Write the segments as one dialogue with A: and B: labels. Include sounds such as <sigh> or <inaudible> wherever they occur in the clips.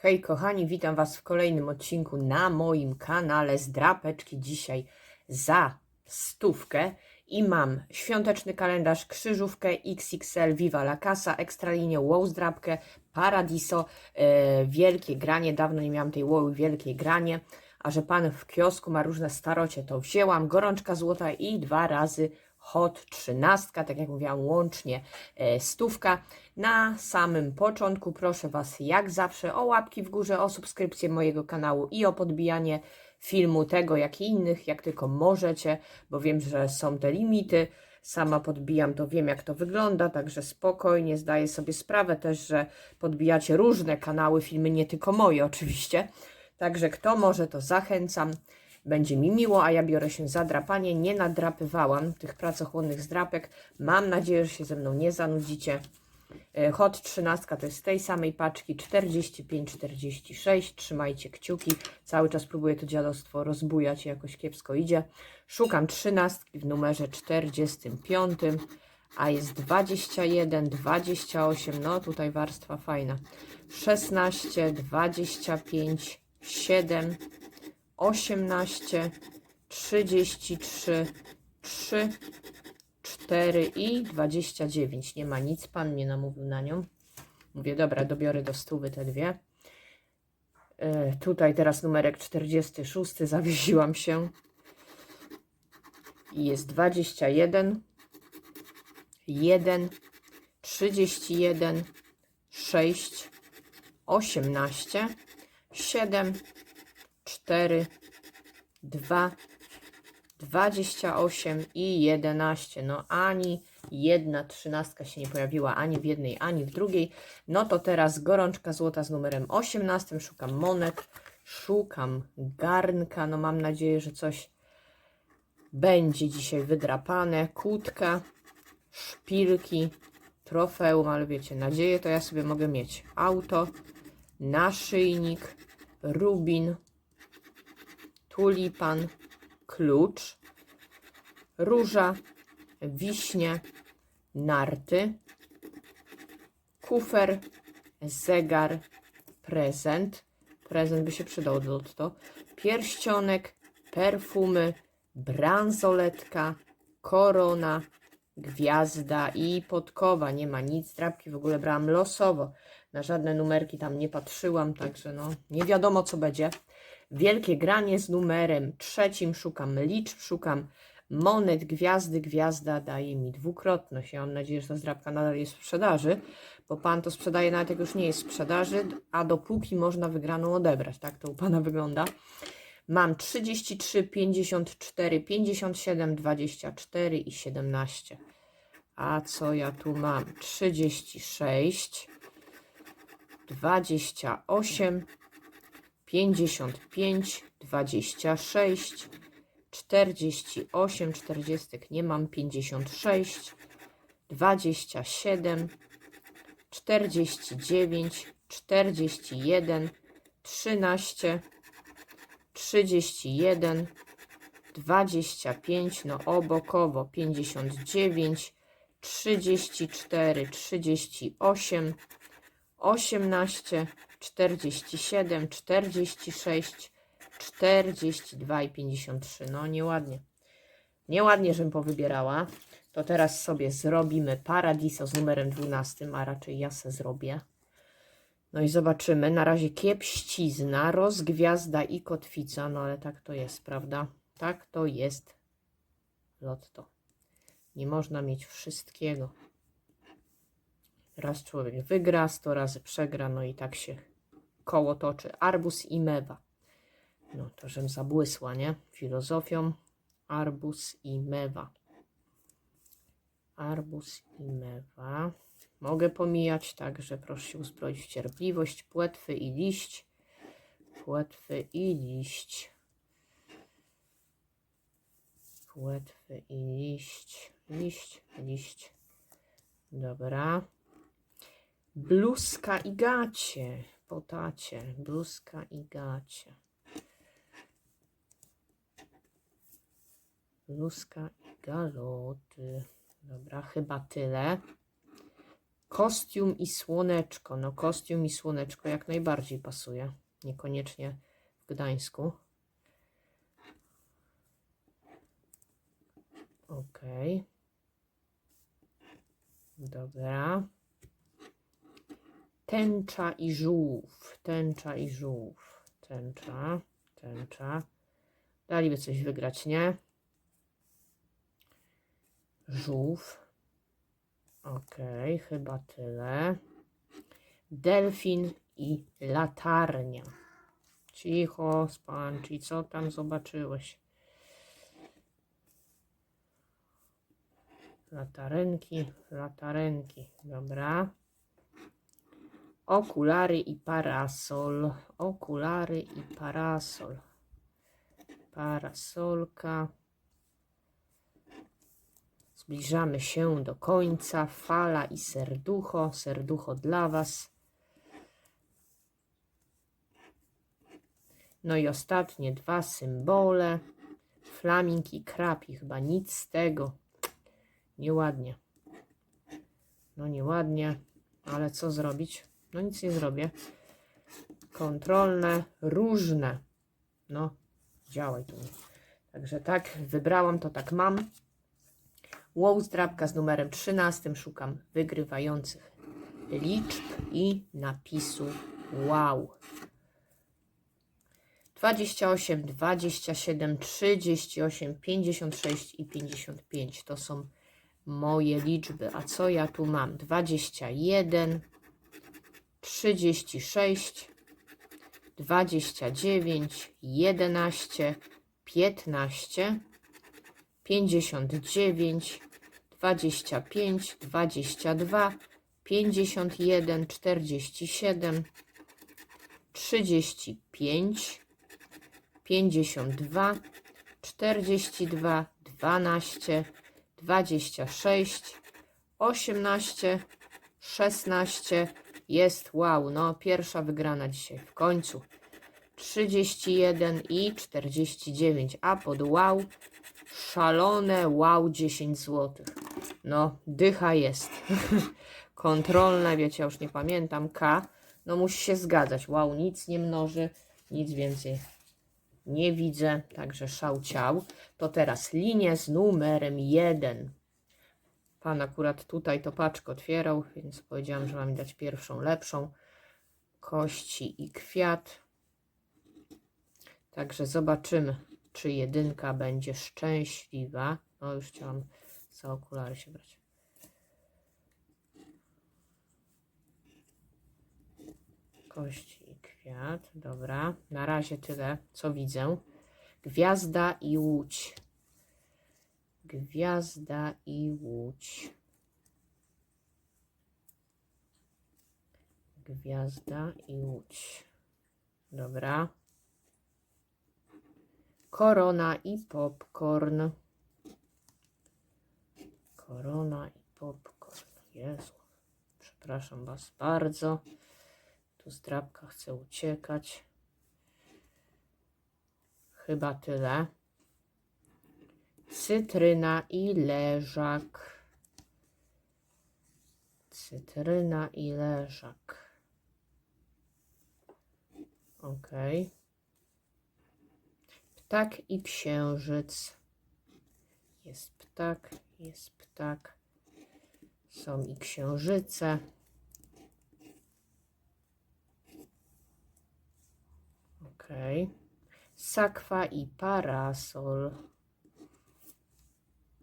A: Hej kochani, witam Was w kolejnym odcinku na moim kanale z drapeczki dzisiaj za stówkę i mam świąteczny kalendarz, krzyżówkę XXL Viva La Casa, ekstralinię wow zdrapkę, Paradiso, e, wielkie granie, dawno nie miałam tej wow wielkiej granie, a że Pan w kiosku ma różne starocie, to wzięłam gorączka złota i dwa razy hot trzynastka, tak jak mówiłam, łącznie e, stówka. Na samym początku proszę Was jak zawsze o łapki w górze, o subskrypcję mojego kanału i o podbijanie filmu tego, jak i innych, jak tylko możecie, bo wiem, że są te limity. Sama podbijam, to wiem jak to wygląda, także spokojnie zdaję sobie sprawę też, że podbijacie różne kanały, filmy, nie tylko moje oczywiście. Także kto może, to zachęcam. Będzie mi miło, a ja biorę się za drapanie. Nie nadrapywałam tych pracochłonnych zdrapek. Mam nadzieję, że się ze mną nie zanudzicie. E, Hot 13 to jest z tej samej paczki 45-46. Trzymajcie kciuki. Cały czas próbuję to dziadostwo rozbujać jakoś kiepsko idzie. Szukam 13 w numerze 45, a jest 21, 28. No tutaj warstwa fajna. 16, 25, 7, 18, 33, 3, 4 i 29. Nie ma nic, pan mnie namówił na nią. Mówię, dobra, dobiorę do stówy te dwie. E, tutaj teraz numerek 46, zawiesiłam się. I jest 21, 1, 31, 6, 18, 7, 4, 2, 28 i 11. No ani jedna trzynastka się nie pojawiła ani w jednej, ani w drugiej. No to teraz gorączka złota z numerem 18. Szukam monet, szukam garnka. No mam nadzieję, że coś będzie dzisiaj wydrapane. Kłódka, szpilki, trofeum, ale wiecie, nadzieję to ja sobie mogę mieć. Auto, naszyjnik, rubin, tulipan, klucz, róża, wiśnie, narty, kufer, zegar, prezent. Prezent by się przydał od lotto. Pierścionek, perfumy, bransoletka, korona, gwiazda i podkowa. Nie ma nic, drapki w ogóle brałam losowo. Na żadne numerki tam nie patrzyłam, także no nie wiadomo co będzie. Wielkie granie z numerem trzecim. Szukam liczb, szukam monet, gwiazdy. Gwiazda daje mi dwukrotność. Ja mam nadzieję, że ta zdrabka nadal jest w sprzedaży, bo pan to sprzedaje nawet jak już nie jest w sprzedaży, a dopóki można wygraną odebrać. Tak to u pana wygląda. Mam 33, 54, 57, 24 i 17. A co ja tu mam? 36, 28, 55, 26, 48, 40 nie mam, 56, 27, 49, 41, 13, 31, 25, no obokowo 59, 34, 38, 18, 47, 46, 42 i 53. No nieładnie. Nieładnie, żebym powybierała. To teraz sobie zrobimy Paradiso z numerem 12, a raczej ja se zrobię. No i zobaczymy. Na razie kiepścizna, rozgwiazda i kotwica. No ale tak to jest, prawda? Tak to jest. Lotto. Nie można mieć wszystkiego. Raz człowiek wygra, sto razy przegra, no i tak się koło toczy. Arbus i mewa. No to żem zabłysła, nie? Filozofią. Arbus i mewa. Arbus i mewa. Mogę pomijać, także proszę się uzbroić w cierpliwość. Płetwy i liść. Płetwy i liść. Płetwy i liść. Liść, liść. Dobra. Bluzka i gacie. Po tacie. Bluzka i gacie. Bluzka i galoty. Dobra, chyba tyle. Kostium i słoneczko. No, kostium i słoneczko jak najbardziej pasuje. Niekoniecznie w Gdańsku. Okej. Dobra. Tęcza i żółw. Tęcza i żółw. Tęcza. Tęcza. Daliby coś wygrać, nie? Żółw. Okej, chyba tyle. Delfin i latarnia. Cicho, Spanczi, co tam zobaczyłeś? Latarenki, latarenki, dobra. Okulary i parasol. Okulary i parasol. Parasolka. Zbliżamy się do końca. Fala i serducho. Serducho dla Was. No i ostatnie dwa symbole. Flaming i krapi. Chyba nic z tego. Nieładnie. No nieładnie. Ale co zrobić? No nic nie zrobię. Kontrolne, różne. No, działaj tu. Także tak, wybrałam, to tak mam. Wow, zdrabka z numerem 13. Szukam wygrywających liczb i napisu wow. 28, 27, 38, 56 i 55 to są moje liczby. A co ja tu mam? 21, 36, 29, 11, 15, 59, 25, 22, 51, 47, 35, 52, 42, 12, 26, 18, 16. Jest wow, no pierwsza wygrana dzisiaj w końcu. 31 i 49, a pod wow szalone wow 10 zł. No, dycha jest. <laughs> Kontrolne, wiecie, ja już nie pamiętam, K. No musi się zgadzać. Wow, nic nie mnoży, nic więcej nie widzę, także szał ciał. To teraz linię z numerem 1. Pan akurat tutaj to paczkę otwierał, więc powiedziałam, że mam dać pierwszą, lepszą. Kości i kwiat. Także zobaczymy, czy jedynka będzie szczęśliwa. No już chciałam za okulary się brać. Kości i kwiat. Dobra, na razie tyle, co widzę. Gwiazda i łódź. Gwiazda i łódź. Gwiazda i łódź. Dobra. Korona i popcorn. Korona i popcorn. Jezu. Przepraszam Was bardzo. Tu zdrabka chce uciekać. Chyba tyle. Cytryna i leżak. Cytryna i leżak. Ok. Ptak i księżyc. Jest ptak, jest ptak. Są i księżyce. Ok. Sakwa i parasol.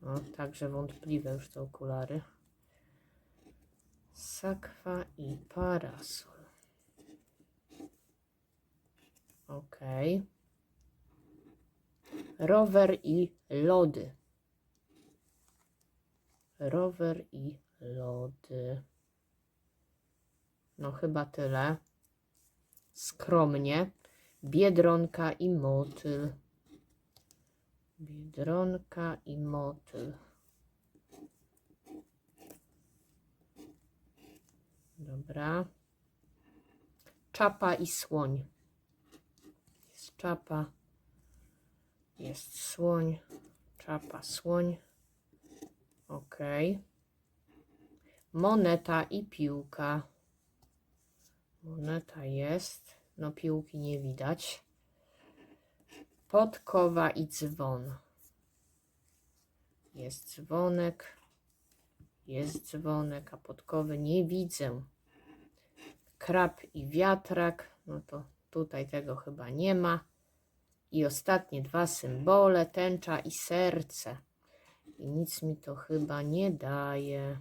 A: No, także wątpliwe już te okulary. Sakwa i parasol. Ok. Rower i lody. Rower i lody. No chyba tyle. Skromnie. Biedronka i motyl. Biedronka i motyl. Dobra. Czapa i słoń. Jest czapa. Jest słoń. Czapa, słoń. Ok. moneta i piłka. Moneta jest, no piłki nie widać. Podkowa i dzwon. Jest dzwonek, jest dzwonek, a podkowy nie widzę. Krab i wiatrak, no to tutaj tego chyba nie ma. I ostatnie dwa symbole, tęcza i serce. I nic mi to chyba nie daje.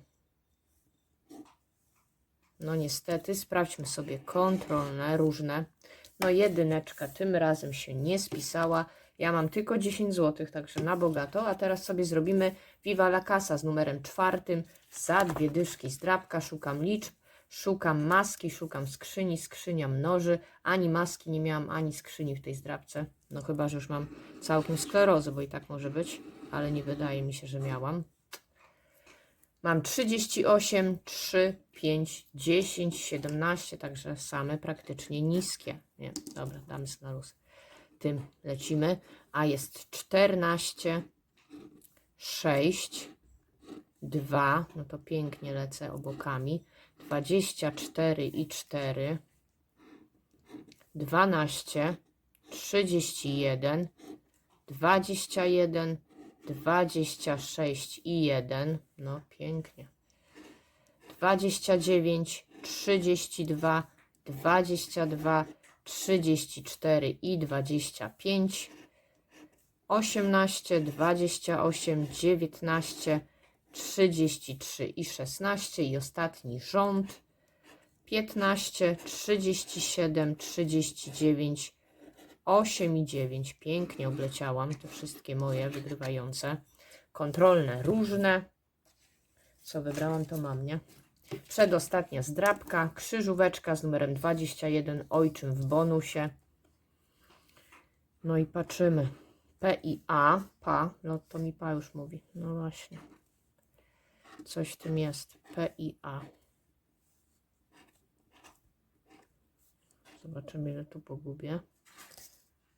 A: No niestety, sprawdźmy sobie kontrolne, różne. No jedyneczka tym razem się nie spisała. Ja mam tylko 10 zł, także na bogato. A teraz sobie zrobimy Viva la Casa z numerem czwartym. Za dwie dyszki z drapka. Szukam liczb, szukam maski, szukam skrzyni, skrzynia mnoży. Ani maski nie miałam, ani skrzyni w tej zdrabce. No chyba, że już mam całkiem sklerozę, bo i tak może być. Ale nie wydaje mi się, że miałam. Mam 38, 3, 5, 10, 17, także same praktycznie niskie. Nie, dobra, damy sobie na luz. Tym lecimy. A jest 14, 6, 2, no to pięknie lecę obokami. 24 i 4, 12, 31, 21, 26 i 1. No pięknie. 29, 32, 22, 34 i 25. 18, 28, 19, 33 i 16 i ostatni rząd 15, 37, 39, 8 i 9. Pięknie obleciałam te wszystkie moje wygrywające. Kontrolne różne. Co wybrałam, to mam, nie? Przedostatnia zdrabka, krzyżóweczka z numerem 21, ojczym w bonusie. No i patrzymy. P i A, pa, no to mi pa już mówi. No właśnie. Coś w tym jest. P i A. Zobaczymy, ile tu pogubię.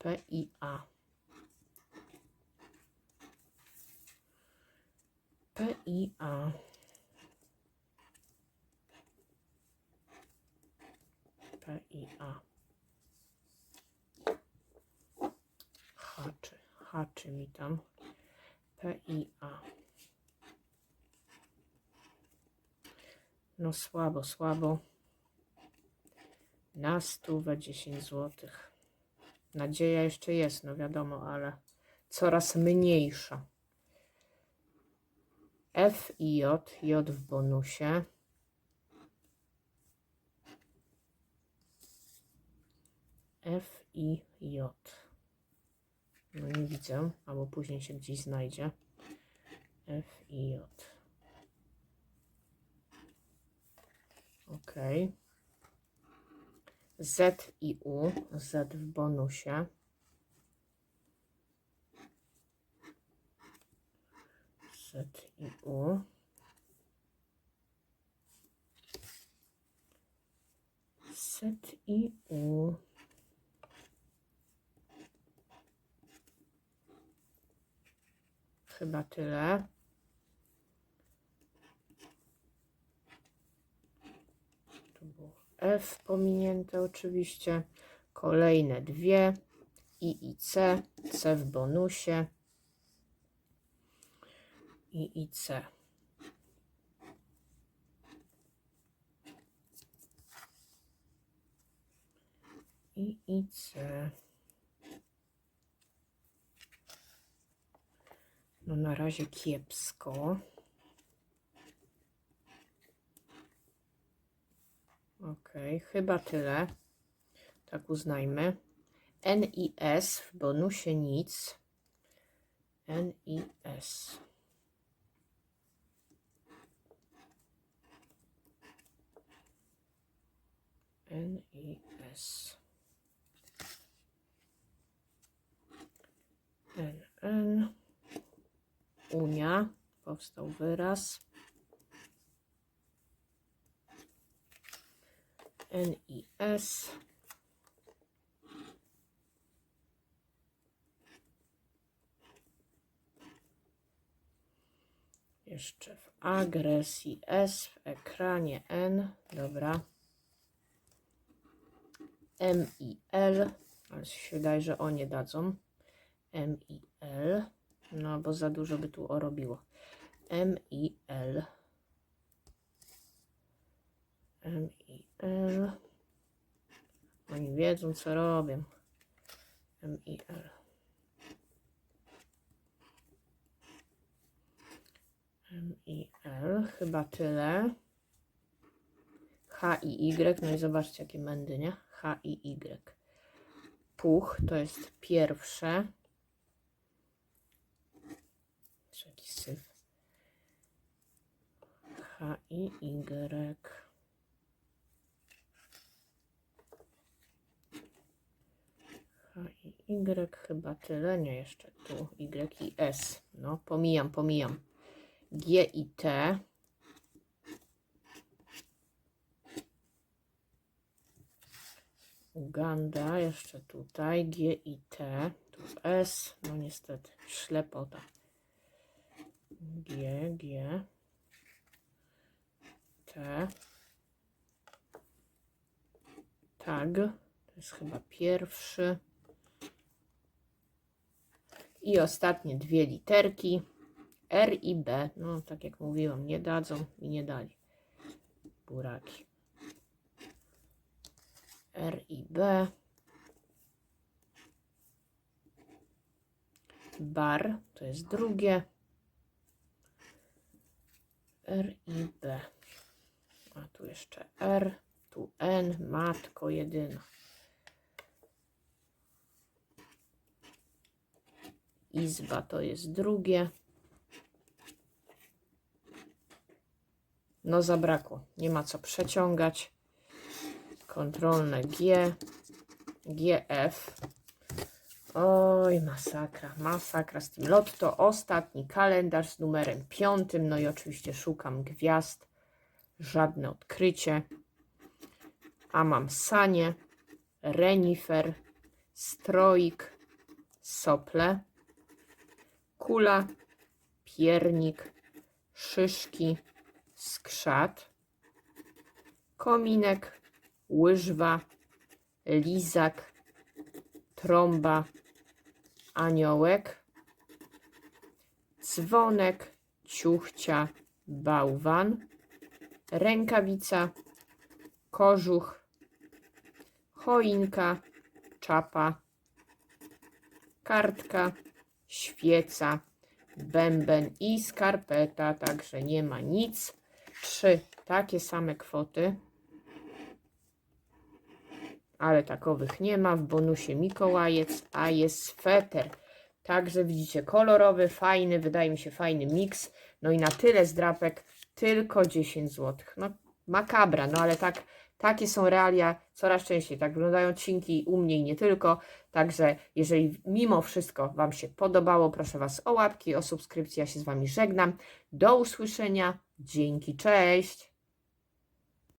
A: P i A. P i A. P i A. Haczy, haczy mi tam. P i A. No słabo, słabo. Na stówę 10 złotych. Nadzieja jeszcze jest, no wiadomo, ale coraz mniejsza. F i J, J w bonusie. F i J. No nie widzę, albo później się gdzieś znajdzie. F i J. Ok. Z i U. Z w bonusie. Z i U. Z i U. Chyba tyle. Tu było F pominięte oczywiście. Kolejne dwie. I i C. C w bonusie. I i C. I i C. No na razie kiepsko. Ok, chyba tyle. Tak uznajmy. N i S w bonusie nic. N i S. N i S. N, N. Unia. Powstał wyraz. N S. Jeszcze w agresji S w ekranie N. Dobra. M i L. Ale się wydaje, że o nie dadzą. M i L. No, bo za dużo by tu orobiło. M i L. M i L. Oni wiedzą, co robią. M i L. M i L. Chyba tyle. H i Y. No i zobaczcie, jakie mędy, nie? H i Y. Puch to jest pierwsze. Jakiś syf. H i Y. I Y chyba tyle, nie jeszcze tu Y i S. No, pomijam, pomijam. G i T. Uganda, jeszcze tutaj, G i T, tu S, no niestety, ślepota. G, G, T, tag, to jest chyba pierwszy. I ostatnie dwie literki, R i B, no tak jak mówiłam, nie dadzą i nie dali. Buraki. R i B. Bar to jest drugie. R i B. A tu jeszcze R, tu N, matko jedyna. Izba to jest drugie. No zabrakło, nie ma co przeciągać kontrolne G, GF. Oj, masakra, masakra z tym lotto. Ostatni kalendarz z numerem piątym. No i oczywiście szukam gwiazd. Żadne odkrycie. A mam sanie, renifer, stroik, sople, kula, piernik, szyszki, skrzat, kominek, łyżwa, lizak, trąba, aniołek, dzwonek, ciuchcia, bałwan, rękawica, kożuch, choinka, czapa, kartka, świeca, bęben i skarpeta, także nie ma nic. Trzy takie same kwoty ale takowych nie ma. W bonusie Mikołajec, a jest sweter. Także widzicie, kolorowy, fajny, wydaje mi się fajny miks. No i na tyle zdrapek tylko 10 zł. No makabra, no ale tak, takie są realia coraz częściej. Tak wyglądają odcinki u mnie i nie tylko. Także jeżeli mimo wszystko Wam się podobało, proszę Was o łapki, o subskrypcję. Ja się z Wami żegnam. Do usłyszenia. Dzięki, cześć.